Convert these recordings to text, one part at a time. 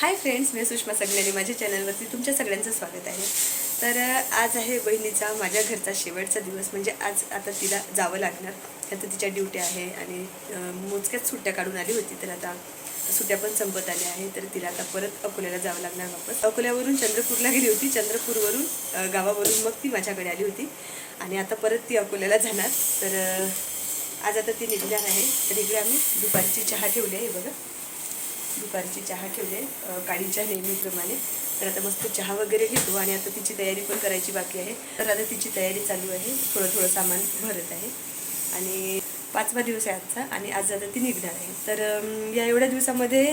Hi friends मी सुषमा सगळ्यांनी माझ्या चॅनलवरती तुमच्या सगळ्यांचं स्वागत आहे. तर आज आहे बहिणीचा माझ्या घरचा शेवटचा दिवस. म्हणजे आज आता तिला जावं लागणार. आता तिच्या ड्युटी आहे आणि मोजक्याच सुट्ट्या काढून आली होती. तर आता सुट्ट्या पण संपत आल्या आहे तर तिला आता परत अकोल्याला जावं लागणार वापस. अकोल्यावरून चंद्रपूरला गेली होती. चंद्रपूरवरून गावावरून मग ती माझ्याकडे आली होती. आणि आता परत ती अकोल्याला जाणार. तर आज आता ती निघणार आहे. तर इकडे आम्ही दुपारची चहा ठेवली आहे बघा. दुपारची चहा ठेवले काळीच्या नेहमीप्रमाणे तर आता मस्त चहा वगैरे घेतो आणि आता तिची तयारी पण करायची बाकी आहे. तर आता तिची तयारी चालू आहे. थोडं थोडं सामान भरत आहे. आणि पाचवा दिवस आहे आजचा आणि आज आता ती निघणार आहे. तर या एवढ्या दिवसामध्ये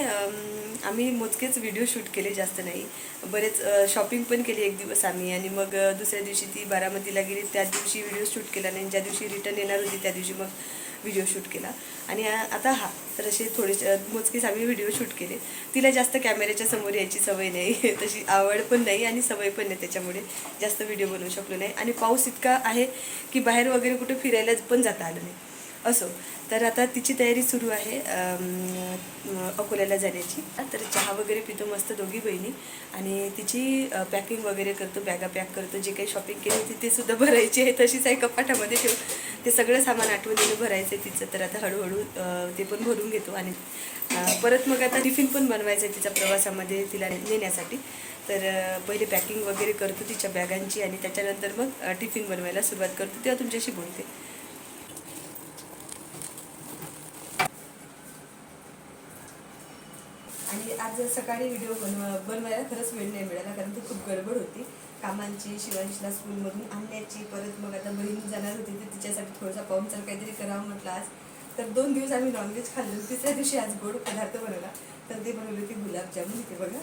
आम्ही मोजकेच व्हिडिओ शूट केले जास्त नाही. बरेच शॉपिंग पण केली एक दिवस आम्ही आणि मग दुसऱ्या दिवशी ती बारामतीला गेली. त्या दिवशी व्हिडिओ शूट केला नाही. ज्या दिवशी रिटर्न येणार होती त्या दिवशी मग व्हिडिओ शूट केला. आणि आता हा. तर असे थोडेसे मोजकेच आम्ही व्हिडिओ शूट केले. तिला जास्त कॅमेऱ्याच्या समोर यायची सवय नाही. तशी आवड पण नाही आणि सवय पण नाही त्याच्यामुळे जास्त व्हिडिओ बनवू शकलो नाही. आणि पाऊस इतका आहे की बाहेर वगैरे कुठे फिरायला पण जाता आलं नाही. असो. तर आता तिची तयारी सुरू आहे अकोल्याला जाण्याची. तर चहा वगैरे पितो मस्त दोघी बहिणी. आणि तिची पॅकिंग वगैरे करतो बॅगा पॅक करतो. जे काही शॉपिंग केली होती ते सुद्धा भरायची आहे. तशीच आहे कपाटामध्ये ठेव ते सगळं सामान आठवणीने भरायचं आहे तिचं. तर आता हळूहळू ते पण भरून घेतो. आणि परत मग आता टिफिन पण बनवायचं आहे तिच्या प्रवासामध्ये तिला नेण्यासाठी. तर पहिले पॅकिंग वगैरे करतो तिच्या बॅगांची आणि त्याच्यानंतर मग टिफिन बनवायला सुरुवात करतो. तेव्हा तुमच्याशी बोलते आणि आज सकाळी व्हिडिओ बनवा बनवायला खरंच वेळ नाही मिळाला कारण ती खूप गडबड होती. कामांची शिवांशीला स्कूलमधून आणण्याची परत मग आता बहीण जाणार होती तर तिच्यासाठी थोडासा पाहुणचार काहीतरी करावं म्हटलं आज तर दोन दिवस आम्ही नॉनव्हेज खाल्लं तिसऱ्या दिवशी आज गोड पदार्थ बनवला. तर ते बनवले होते गुलाबजामुन इथे बघा.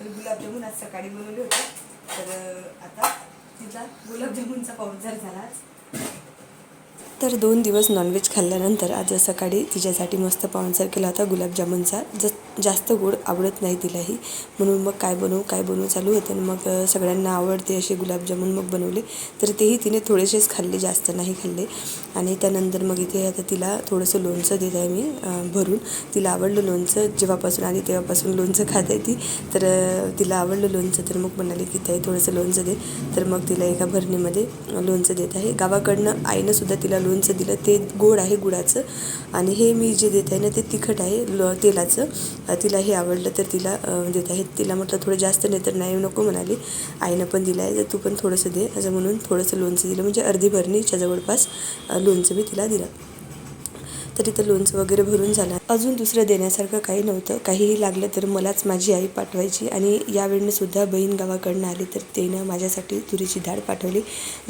तर गुलाबजामुन आज सकाळी बनवले होते. तर आता तिचा गुलाबजामुनचा पाहुणचार झाला आज तर दोन दिवस नॉनव्हेज खाल्ल्यानंतर आज सकाळी तिच्यासाठी मस्त पाहुणचार केला होता गुलाबजामुनचा. ज जास्त गोड आवडत नाही तिलाही. म्हणून मग काय बनवू काय बनवू चालू होतं आणि मग सगळ्यांना आवडते असे गुलाबजामुन मग बनवले. तर तेही तिने थोडेसेच खाल्ले जास्त नाही खाल्ले. आणि त्यानंतर मग इथे आता तिला थोडंसं लोणचं देत आहे मी भरून. तिला आवडलं लोणचं जेव्हापासून आली तेव्हापासून लोणचं खात आहे ती. तर तिला आवडलं लोणचं तर मग म्हणाले की ताई थोडंसं लोणचं दे. तर मग तिला एका भरणीमध्ये लोणचं देत आहे. गावाकडनं आईनंसुद्धा तिला लोणचं लोणचं दिलं ते गोड आहे गुळाचं. आणि हे मी जे देत आहे ना ते तिखट आहे लो तेलाचं. तिला हे आवडलं तर तिला देत आहे. तिला म्हटलं थोडं जास्त नाही तर नाही नको म्हणाली. आईनं पण दिलं आहे तर तू पण थोडंसं दे. असं म्हणून थोडंसं लोणचं दिलं. म्हणजे अर्धी भरणीच्या जवळपास लोणचं मी तिला दिलं. तर इथं लोणचं वगैरे भरून झालं अजून दुसरं देण्यासारखं काही नव्हतं. काहीही लागलं तर मलाच माझी आई पाठवायची आणि यावेळेनं सुद्धा बहीण गावाकडनं आली तर तिनं माझ्यासाठी तुरीची डाळ पाठवली.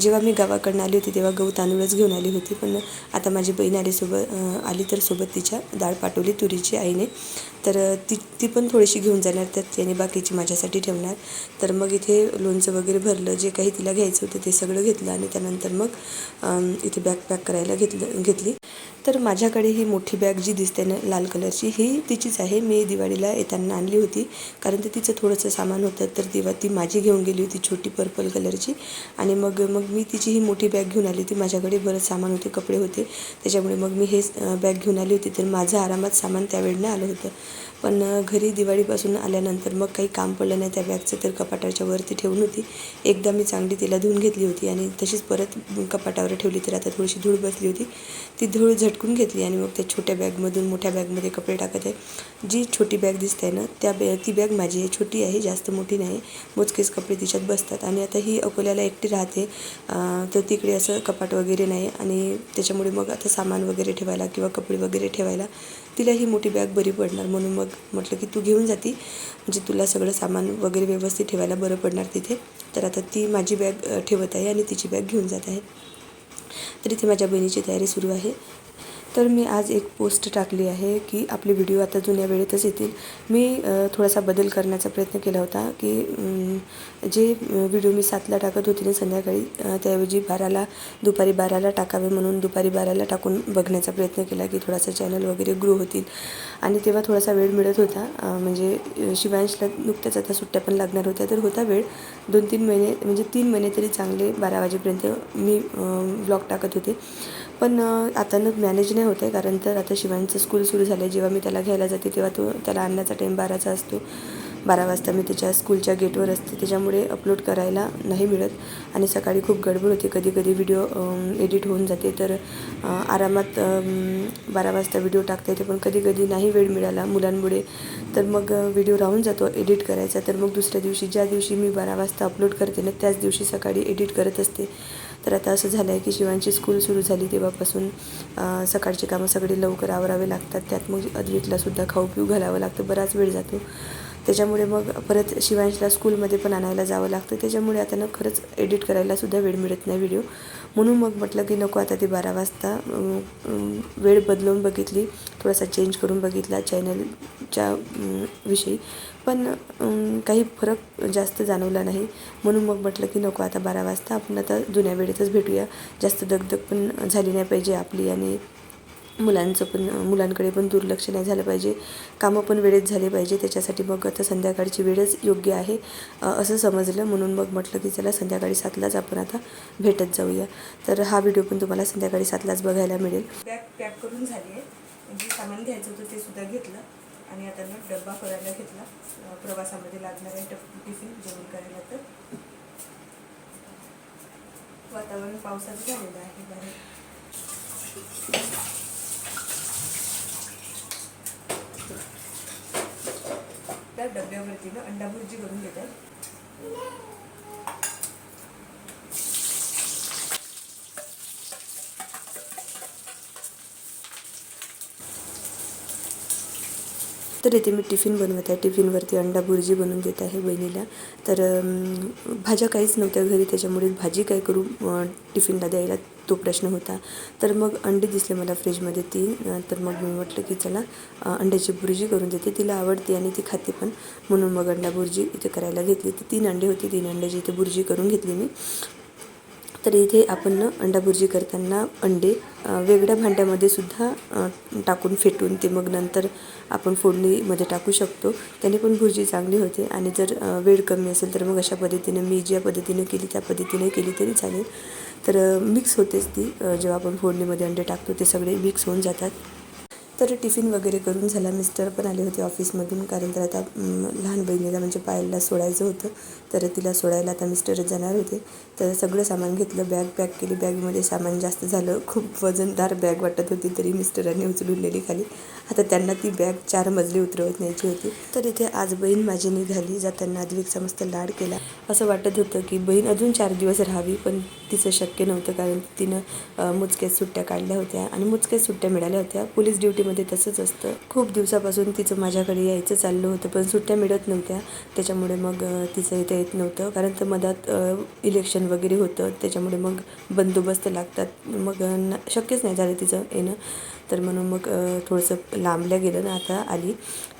जेव्हा मी गावाकडनं आली होती तेव्हा गहू तांदूळच घेऊन आली होती पण आता माझी बहीण आली सोबत आली तर सोबत तिच्या डाळ पाठवली तुरीची आईने. तर ती ती पण थोडीशी घेऊन जाणार त्यात त्याने बाकीची माझ्यासाठी ठेवणार. तर मग इथे लोणचं वगैरे भरलं जे काही तिला घ्यायचं होतं ते सगळं घेतलं आणि त्यानंतर मग इथे बॅग पॅक करायला घेतलं घेतली. तर माझ्याकडे ही मोठी बॅग जी दिसते ना लाल कलरची ही तिचीच आहे. मी दिवाळीला येताना आणली होती कारण ते तिचं थोडंसं सामान होतं. तर तेव्हा ती माझी घेऊन गेली होती छोटी पर्पल कलरची. आणि मग मग मी तिची ही मोठी बॅग घेऊन आली होती. माझ्याकडे बरंच सामान होते कपडे होते. त्याच्यामुळे मग मी हे बॅग घेऊन आली होती. तर माझं आरामात सामान त्यावेळेनं आलं होतं. पण घरी दिवाळीपासून आल्यानंतर मग काही काम पडलं नाही. त्या बॅगचं तर कपाटाच्या वरती ठेवून होती. एकदा मी चांगली तिला धुवून घेतली होती आणि तशीच परत कपाटावर ठेवली तर आता थोडीशी धूळ बसली होती. ती धूळ झटकून घेतली आणि मग त्या छोट्या बॅगमधून मोठ्या बॅगमध्ये कपडे टाकत आहे. जी छोटी बॅग दिसते ना त्या बॅ ती बॅग माझी आहे. छोटी आहे जास्त मोठी नाही. मोजकेच कपडे तिच्यात बसतात आणि आता ही अकोल्याला एकटी राहते. तर तिकडे असं कपाट वगैरे नाही आणि त्याच्यामुळे मग आता सामान वगैरे ठेवायला किंवा कपडे वगैरे ठेवायला तिला ही मोठी बॅग बरी पडणार म्हणून मग म्हटलं की तू घेऊन जाती. म्हणजे तुला सगळं सामान वगैरे व्यवस्थित ठेवायला बरं पडणार तिथे. तर आता ती माझी बॅग ठेवत आहे आणि तिची बॅग घेऊन जात आहे. तर इथे माझ्या बहिणीची तयारी सुरू आहे. तर मी आज एक पोस्ट टाकली आहे की आपले व्हिडिओ आता जुन्या वेळेतच येतील. मी थोडासा बदल करण्याचा प्रयत्न केला होता की जे व्हिडिओ मी सातला टाकत होते ना संध्याकाळी त्याऐवजी बाराला दुपारी बाराला टाकावे म्हणून दुपारी बाराला टाकून बघण्याचा प्रयत्न केला की थोडासा चॅनल वगैरे ग्रो होतील. आणि तेव्हा थोडासा वेळ मिळत होता म्हणजे शिवांशला नुकत्याच आता सुट्ट्या पण लागणार होत्या. तर होता वेळ दोन तीन महिने म्हणजे तीन महिने तरी चांगले बारा वाजेपर्यंत मी ब्लॉग टाकत होते. पण आता न मॅनेज नाही होत आहे कारण तर आता शिवांचं स्कूल सुरू झालं आहे जेव्हा मी त्याला घ्यायला जाते तेव्हा तो त्याला आणण्याचा टाईम बाराचा असतो. बारा वाजता मी तिच्या स्कूलच्या गेटवर असते. त्याच्यामुळे अपलोड करायला नाही मिळत. आणि सकाळी खूप गडबड होते. कधी कधी व्हिडिओ एडिट होऊन जाते. तर आरामात बारा वाजता व्हिडिओ टाकता येते. पण कधी कधी नाही वेळ मिळाला मुलांमुळे. तर मग व्हिडिओ राहून जातो एडिट करायचा. तर मग दुसऱ्या दिवशी ज्या दिवशी मी बारा वाजता अपलोड करते ना त्याच दिवशी सकाळी एडिट करत असते. तर आता असं झालं आहे की शिवांची स्कूल सुरू झाली तेव्हापासून सकाळची कामं सगळी लवकर आवरावे लागतात. त्यात मग अद्विकलासुद्धा खाऊ पिऊ घालावं लागतं. बराच वेळ जातो. त्याच्यामुळे मग परत शिवांशला स्कूलमध्ये पण आणायला जावं लागतं. त्याच्यामुळे आता ना खरंच एडिट करायलासुद्धा वेळ मिळत नाही व्हिडिओ म्हणून मग म्हटलं की नको आता ते बारा वाजता वेळ बदलवून बघितली थोडासा चेंज करून बघितला चॅनलच्या विषयी. पण काही फरक जास्त जाणवला नाही. म्हणून मग म्हटलं की नको आता बारा वाजता आपण आता जुन्या वेळेतच भेटूया. जास्त दगदग पण झाली नाही पाहिजे आपली आणि मुलांचं पण मुलांकडे पण दुर्लक्ष नाही झालं पाहिजे. कामं पण वेळेत झाले पाहिजे. त्याच्यासाठी मग आता संध्याकाळची वेळच योग्य आहे असं समजलं. म्हणून मग म्हटलं की चला संध्याकाळी सातलाच आपण आता भेटत जाऊया. तर हा व्हिडिओ पण तुम्हाला संध्याकाळी सातलाच बघायला मिळेल. बॅग पॅक करून झाली आहे. जे सामान घ्यायचं होतं ते सुद्धा घेतलं. आणि आता मी डब्बा करायला घेतला. प्रवासामध्ये लागणारे टिफिन जेवण करायला तर. वातावरण पावसाचं झालेलं आहे बाहेर. त्या डब्यावरती ना अंडा भुर्जी करून घेतात. तर इथे मी टिफिन बनवत आहे. टिफिनवरती अंडा भुर्जी बनवून देत आहे बहिणीला. तर भाज्या काहीच नव्हत्या घरी त्याच्यामुळे भाजी काय करू टिफिनला द्यायला तो प्रश्न होता. तर मग अंडी दिसले मला फ्रीजमध्ये तीन तर मग मी म्हटलं की चला अंड्याची भुर्जी करून देते. तिला आवडते आणि ती खाते पण. म्हणून मग अंडा भुर्जी इथे करायला घेतली. तर तीन अंडे होते. तीन अंड्याची इथे भुर्जी करून घेतली मी. तर इथे आपण अंडा भुर्जी करताना अंडे वेगळ्या भांड्यामध्ये सुद्धा टाकून फेटून ते मग नंतर आपण फोडणीमध्ये टाकू शकतो. त्याने पण भुर्जी चांगली होते. आणि जर वेळ कमी असेल तर मग अशा पद्धतीनं मी ज्या पद्धतीनं केली त्या पद्धतीने केली तरी चालेल. तर मिक्स होतेच ती. जेव्हा आपण फोडणीमध्ये अंडे टाकतो ते सगळे मिक्स होऊन जातात. तर टिफिन वगैरे करून झाला. मिस्टर पण आले होते ऑफिसमधून कारण तर आता लहान बहिणीला म्हणजे पायलला सोडायचं होतं. तर तिला सोडायला आता मिस्टरच जाणार होते. तर सगळं सामान घेतलं बॅग पॅक केली. बॅगमध्ये सामान जास्त झालं. खूप वजनदार बॅग वाटत होती तरी मिस्टरांनी उचलून नेली खाली. आता त्यांना ती बॅग चार मजली उतरवत न्यायची होती. तर इथे आज बहीण माझी निघाली. जाताना अद्विकचा मस्त लाड केला. असं वाटत होतं की बहीण अजून चार दिवस राहावी पण तिचं शक्य नव्हतं कारण तिनं अ, मोजक्याच सुट्ट्या काढल्या होत्या. आणि मोजक्याच सुट्ट्या मिळाल्या होत्या. पोलीस ड्युटी ड्युटीमध्ये तसंच असतं. खूप दिवसापासून तिचं माझ्याकडे यायचं चाललं होतं पण सुट्ट्या मिळत नव्हत्या. त्याच्यामुळे मग तिचं इथे येत नव्हतं. कारण तर मधात इलेक्शन वगैरे होतं. त्याच्यामुळे मग बंदोबस्त लागतात. मग शक्यच नाही झालं तिचं येणं. तर म्हणून मग थोडंसं लांबल्या गेलं ना आता आली.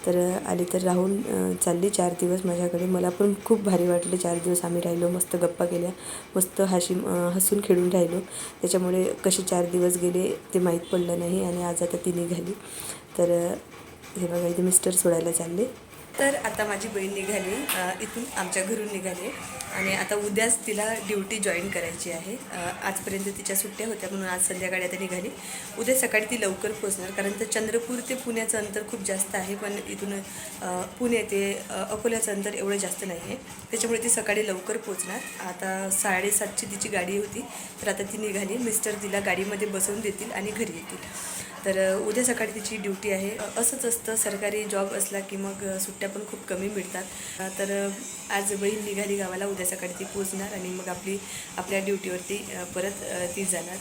तर आली तर राहून चालली चार दिवस माझ्याकडे. मला पण खूप भारी वाटले चार दिवस आम्ही राहिलो मस्त गप्पा केल्या मस्त हशी हसून खेळून राहिलो. त्याच्यामुळे कसे चार दिवस गेले ते माहीत पडलं नाही आणि आज आता ती निघाली. तर हे बघा इथे मिस्टर सोडायला चालले. तर आता माझी बहीण निघाली इथून आमच्या घरून निघाली आणि आता उद्याच तिला ड्युटी जॉईन करायची आहे. आजपर्यंत तिच्या सुट्ट्या होत्या म्हणून आज संध्याकाळी आता निघाली. उद्या सकाळी ती लवकर पोहोचणार कारण तर चंद्रपूर ते पुण्याचं अंतर खूप जास्त आहे पण इथून पुणे ते अकोल्याचं अंतर एवढं जास्त नाही आहे. त्याच्यामुळे ती सकाळी लवकर पोहोचणार. आता साडेसातची तिची गाडी होती तर आता ती निघाली. मिस्टर तिला गाडीमध्ये बसवून देतील आणि घरी येतील. तर उद्या सकाळी तिची ड्युटी आहे. असंच असतं सरकारी जॉब असला की मग सुट्ट्या पण खूप कमी मिळतात. तर आज बहीण निघाली गावाला उद्या सकाळी ती पोचणार आणि मग आपली आपल्या ड्युटीवरती परत ती जाणार.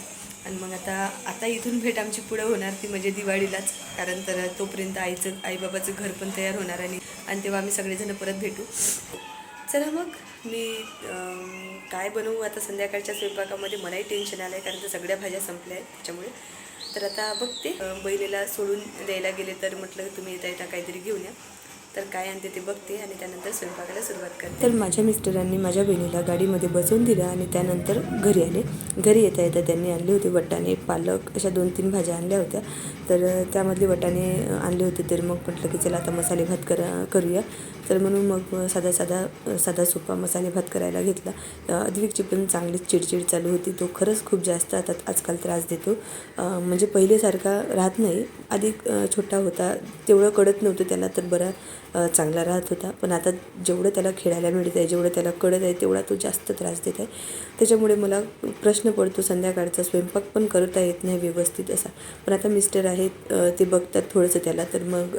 आणि मग आता आता इथून भेट आमची पुढं होणार ती म्हणजे दिवाळीलाच. कारण तर तोपर्यंत आईचं आईबाबाचं घर पण तयार होणार आणि आणि तेव्हा आम्ही सगळेजण परत भेटू. चला मग मी काय बनवू आता संध्याकाळच्या स्वयंपाकामध्ये? मलाही टेन्शन आलं आहे कारण तर सगळ्या भाज्या संपल्या आहेत त्याच्यामुळे. तर आता बघते. बहिणीला सोडून द्यायला गेले तर म्हटलं तुम्ही येता येता काहीतरी घेऊन या. तर काय आणते ते बघते आणि त्यानंतर स्वयंपाकाला सुरुवात करते. तर माझ्या मिस्टरांनी माझ्या बहिणीला गाडीमध्ये बसवून दिलं आणि त्यानंतर घरी आले. घरी येता येता त्यांनी आणले होते वटाणे पालक अशा दोन तीन भाज्या आणल्या होत्या. तर त्यामधले वटाणे आणले होते तर मग म्हटलं की चला आता मसाले भात करा करूया. तर म्हणून मग साधा साधा साधा सोपा मसाले भात करायला घेतला. अधिकची पण चांगलीच चिडचिड चालू होती. तो खरंच खूप जास्त आता आजकाल त्रास देतो. म्हणजे पहिलेसारखा राहत नाही. आधी छोटा होता. तेवढं कळत नव्हतं त्याला तर बरा. चांगला राहत होता. पण आता जेवढं त्याला खेळायला मिळत आहे जेवढं त्याला कळत आहे तेवढा तो जास्त त्रास देत आहे. त्याच्यामुळे मला प्रश्न पडतो संध्याकाळचा स्वयंपाक पण करता येत नाही व्यवस्थित असा. पण आता मिस्टर आहेत ते बघतात थोडंसं त्याला तर मग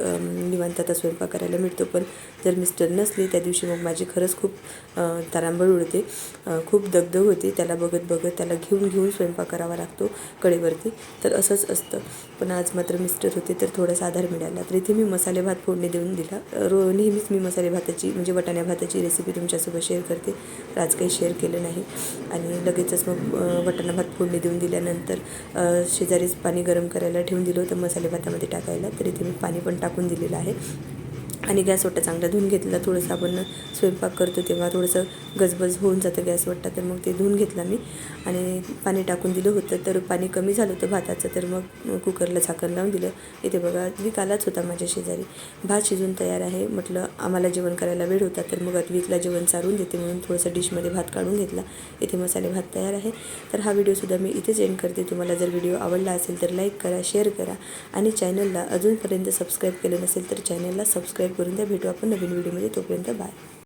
निवांत आता स्वयंपाक करायला मिळतो. पण जर मिस्टर नसले त्या दिवशी मग माझी खरंच खूप तारांबळ उडते. खूप दगदग होते. त्याला बघत बघत त्याला घेऊन घेऊन स्वयंपाक करावा लागतो कडेवरती. तर असंच असतं. पण आज मात्र मिस्टर होते तर थोडासा आधार मिळाला. तर इथे मी मसाले भात फोडणी देऊन दिला. रो नेहमीच मी मसाले भाताची म्हणजे वटाण्या भाताची रेसिपी तुमच्यासोबत शेअर करते. आज काही शेअर केलं नाही. आणि लगेचच मग वटाणा भात फोडणी देऊन दिल्यानंतर शेजारीच पाणी गरम करायला ठेवून दिलं होतं मसाले भातामध्ये टाकायला. तर इथे मी पाणी पण टाकून दिलेलं आहे. आणि गॅस वाटा चांगला धुवून घेतला. थोडंसं आपण स्वयंपाक करतो तेव्हा थोडंसं गजबज होऊन जातं गॅस वाटा तर मग ते धुवून घेतला मी आणि पाणी टाकून दिलं होतं तर पाणी कमी झालं होतं भाताचं तर मग कुकरला झाकण लावून दिलं. इथे बघा अद्विक आलाच होता माझ्या शेजारी. भात शिजून तयार आहे म्हटलं आम्हाला जेवण करायला वेळ होता तर मग अद्विकला जेवण चारून देते म्हणून थोडंसं डिशमध्ये भात काढून घेतला. इथे मसाले भात तयार आहे. तर हा व्हिडिओसुद्धा मी इथेच एंड करते. तुम्हाला जर व्हिडिओ आवडला असेल तर लाईक करा शेअर करा आणि चॅनलला अजूनपर्यंत सबस्क्राईब केलं नसेल तर चॅनलला सबस्क्राईब करून द्या. भेटू आपण नवीन व्हिडिओमध्ये तोपर्यंत बाय